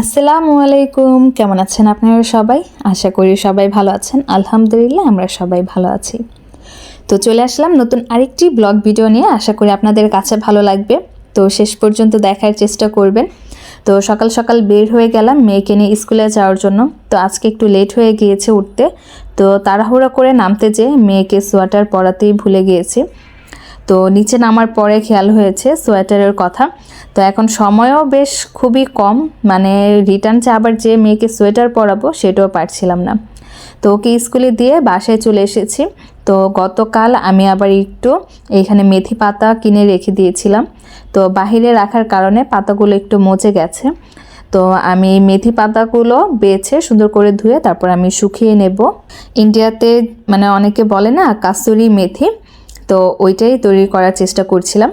আসসালামু আলাইকুম। কেমন আছেন আপনারা সবাই? আশা করি সবাই ভালো আছেন। আলহামদুলিল্লাহ, আমরা সবাই ভালো আছি। তো চলে আসলাম নতুন আরেকটি ব্লগ ভিডিও নিয়ে। আশা করি আপনাদের কাছে ভালো লাগবে। তো শেষ পর্যন্ত দেখার চেষ্টা করবেন। তো সকাল সকাল বের হয়ে গেলাম মেয়েকে নিয়ে স্কুলে যাওয়ার জন্য। তো আজকে একটু লেট হয়ে গিয়েছে উঠতে। তো তাড়াহুড়া করে নামতে যেয়ে মেয়েকে সোয়াটার পরাতেই ভুলে গিয়েছি। তো নিচে নামার পরে খেয়াল হয়েছে সোয়েটারের কথা। তো এখন সময়ও বেশ খুবই কম মানে রিটার্ন আবার যে মেয়েকে সোয়েটার পরাবো সেটাও পারছিলাম না। তো ওকে স্কুলে দিয়ে বাসায় চলে এসেছি। তো গতকাল আমি আবার একটু এখানে মেথি পাতা কিনে রেখে দিয়েছিলাম। তো বাহিরে রাখার কারণে পাতাগুলো একটু মচে গেছে। তো আমি মেথি পাতাগুলো বেছে সুন্দর করে ধুয়ে তারপর আমি শুকিয়ে নেব। ইন্ডিয়াতে মানে অনেকে বলে না, কাস্তুরি মেথি। তো ওইটাই তৈরি করার চেষ্টা করছিলাম।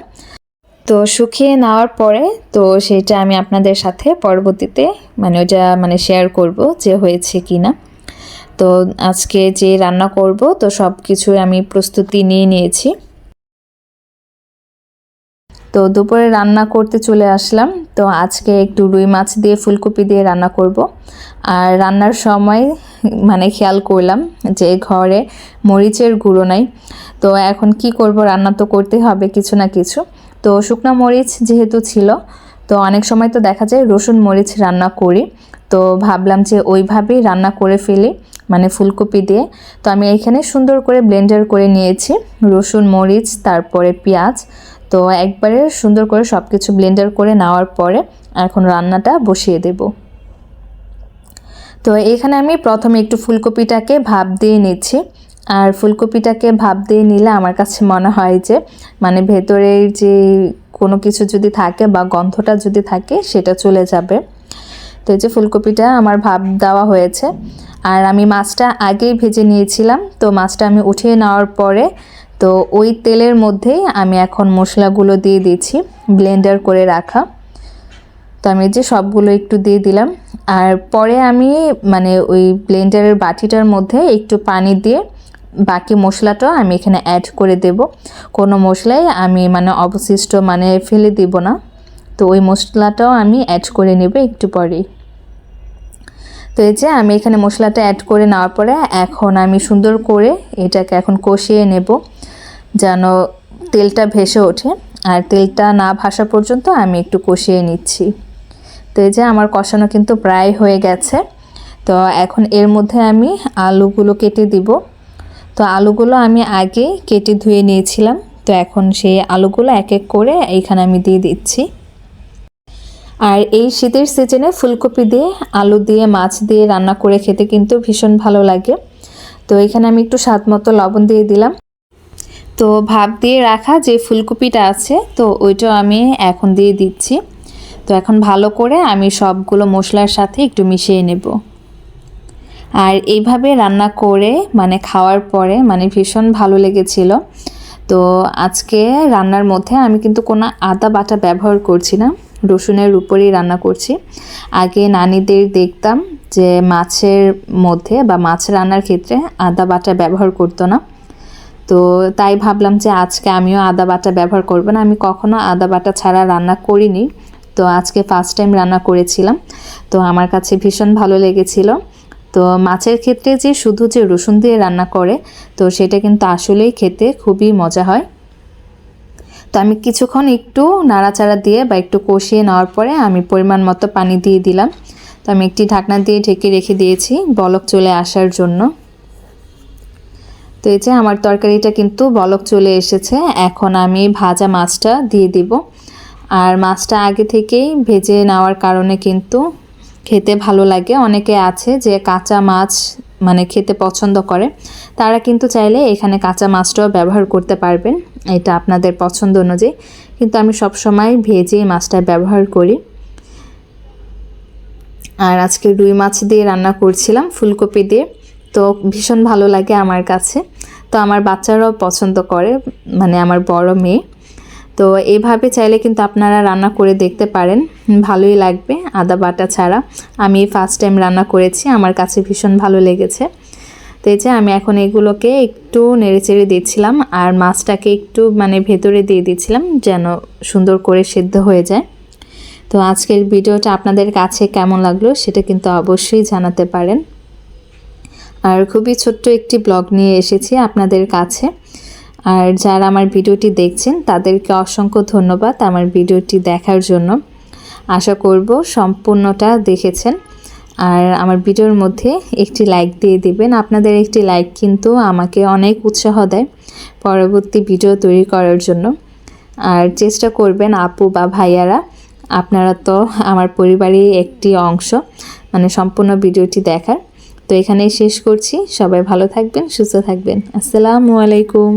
তো শুকিয়ে নেওয়ার পরে তো সেটা আমি আপনাদের সাথে পরবর্তীতে মানে ওইটা মানে শেয়ার করব যে হয়েছে কি না তো আজকে যে রান্না করব তো সব কিছু আমি প্রস্তুতি নিয়ে নিয়েছি। তো দুপুরে রান্না করতে চলে আসলাম। তো আজকে একটু রুই মাছ দিয়ে ফুলকপি দিয়ে রান্না করব। আর রান্নার সময় মানে খেয়াল করলাম যে ঘরে মরিচের গুঁড়ো নাই। তো এখন কি করব? রান্না তো করতে হবে কিছু না কিছু। তো শুকনো মরিচ যেহেতু ছিল, তো অনেক সময় তো দেখা যায় রসুন মরিচ রান্না করি। তো ভাবলাম যে ওইভাবেই রান্না করে ফেলি মানে ফুলকপি দিয়ে। তো আমি এখানে সুন্দর করে ব্লেন্ডার করে নিয়েছি, রসুন মরিচ, তারপরে পেঁয়াজ। তো একবারে সুন্দর করে সব কিছু ব্লেন্ডার করে নেওয়ার পরে এখন রান্নাটা বসিয়ে দেব। তো এখানে আমি প্রথমে একটু ফুলকপিটাকে ভাপ দিয়ে নিচ্ছি। আর ফুলকপিটাকে ভাপ দিয়ে নিলে আমার কাছে মনে হয় যে মানে ভেতরের যে কোনো কিছু যদি থাকে বা গন্ধটা যদি থাকে, সেটা চলে যাবে। তো এই যে ফুলকপিটা আমার ভাপ দেওয়া হয়েছে। আর আমি মাছটা আগেই ভেজে নিয়েছিলাম। তো মাছটা আমি উঠিয়ে নেওয়ার পরে, তো ওই তেলের মধ্যেই আমি এখন মশলাগুলো দিয়ে দিয়েছি, ব্লেন্ডার করে রাখা। তো আমি যে সবগুলো একটু দিয়ে দিলাম। আর পরে আমি মানে ওই ব্লেন্ডারের বাটিটার মধ্যে একটু পানি দিয়ে বাকি মশলাটাও আমি এখানে অ্যাড করে দেব। কোনো মশলাই আমি মানে অবশিষ্ট মানে ফেলে দিব না। তো ওই মশলাটাও আমি অ্যাড করে নেব একটু পরেই। তো এই যে আমি এখানে মশলাটা অ্যাড করে নেওয়ার পরে এখন আমি সুন্দর করে এটাকে এখন কষিয়ে নেব, যেন তেলটা ভেসে ওঠে। আর তেলটা না ভাসা পর্যন্ত আমি একটু কষিয়ে নিচ্ছি। তো এই যে আমার কষানো কিন্তু প্রায় হয়ে গেছে। তো এখন এর মধ্যে আমি আলুগুলো কেটে দিব। তো আলুগুলো আমি আগে কেটে ধুয়ে নিয়েছিলাম। তো এখন সেই আলুগুলো এক এক করে এইখানে আমি দিয়ে দিচ্ছি। আর এই শীতের সিজনে ফুলকপি দিয়ে, আলু দিয়ে, মাছ দিয়ে রান্না করে খেতে কিন্তু ভীষণ ভালো লাগে। তো এখানে আমি একটু স্বাদ মতো লবণ দিয়ে দিলাম। তো ভাপ দিয়ে রাখা যে ফুলকপিটা আছে, তো ওইটাও আমি এখন দিয়ে দিচ্ছি। তো এখন ভালো করে আমি সবগুলো মশলার সাথে একটু মিশিয়ে নেব। আর এইভাবে রান্না করে মানে খাওয়ার পরে মানে ভীষণ ভালো লেগেছিল। তো আজকে রান্নার মধ্যে আমি কিন্তু কোনো আদা বাটা ব্যবহার করছি না, রসুনের উপরেই রান্না করছি। আগে নানিদের দেখতাম যে মাছের মধ্যে বা মাছ রান্নার ক্ষেত্রে আদা বাটা ব্যবহার করতো না। তো তাই ভাবলাম যে আজকে আমিও আদা বাটা ব্যবহার করব না, আমি কখনো আদা বাটা ছাড়া রান্না করিনি। তো আজকে ফার্স্ট টাইম রান্না করেছিলাম। তো আমার কাছে ভীষণ ভালো লেগেছিল। তো মাছের ক্ষেত্রে যে শুধু যে রসুন দিয়ে রান্না করে, তো সেটা কিন্তু আসলেই খেতে খুবই মজা হয়। তো আমি কিছুক্ষণ একটু নাড়াচাড়া দিয়ে বা একটু কষিয়ে নেওয়ার পরে আমি পরিমাণ মতো পানি দিয়ে দিলাম। তো আমি একটি ঢাকনা দিয়ে ঢেকে রেখে দিয়েছি বলক চলে আসার জন্য। তো এই যে আমার তরকারিটা কিন্তু বলক চলে এসেছে, এখন আমি ভাজা মাছটা দিয়ে দিব। আর মাছটা আগে থেকেই ভেজে নেওয়ার কারণে কিন্তু খেতে ভালো লাগে। অনেকে আছে যে কাঁচা মাছ মানে খেতে পছন্দ করে। তারা কিন্তু চাইলে এখানে কাঁচা মাছটাও ব্যবহার করতে পারবেন। এটা আপনাদের পছন্দ অনুযায়ী। কিন্তু আমি সবসময় ভেজে মাছটা ব্যবহার করি। আর আজকে রুই মাছ দিয়ে রান্না করছিলাম ফুলকপি দিয়ে। তো ভীষণ ভালো লাগে আমার কাছে। তো আমার বাচ্চারাও পছন্দ করে। মানে আমার বড় মেয়ে। তো এইভাবে চাইলে কিন্তু আপনারা রান্না করে দেখতে পারেন। ভালোই লাগবে আদা বাটা ছাড়া। আমি ফার্স্ট টাইম রান্না করেছি, আমার কাছে ভীষণ ভালো লেগেছে। তো এই যে আমি এখন এগুলোকে একটু নেড়েচেড়ে দিচ্ছিলাম আর মাছটাকে একটু মানে ভেতরে দিয়ে দিচ্ছিলাম যেন সুন্দর করে সেদ্ধ হয়ে যায়। তো তো আজকের ভিডিওটা আপনাদের কাছে কেমন লাগল সেটা কিন্তু অবশ্যই জানাতে পারেন। আর খুবই ছোট্ট একটি ব্লগ নিয়ে এসেছি আপনাদের কাছে। আর যারা আমার ভিডিওটি দেখছেন, তাদেরকে অসংখ্য ধন্যবাদ আমার ভিডিওটি দেখার জন্য। আশা করব সম্পূর্ণটা দেখেছেন। আর আমার ভিডিওর মধ্যে একটি লাইক দিয়ে দিবেন। আপনাদের একটি লাইক কিন্তু আমাকে অনেক উৎসাহ দেয় পরবর্তী ভিডিও তৈরি করার জন্য। আর চেষ্টা করবেন আপু বা ভাইয়ারা, আপনারা তো আমার পরিবারই একটি অংশ মানে সম্পূর্ণ ভিডিওটি দেখার। তো এখানেই শেষ করছি। সবাই ভালো থাকবেন, সুস্থ থাকবেন। আসসালামু আলাইকুম।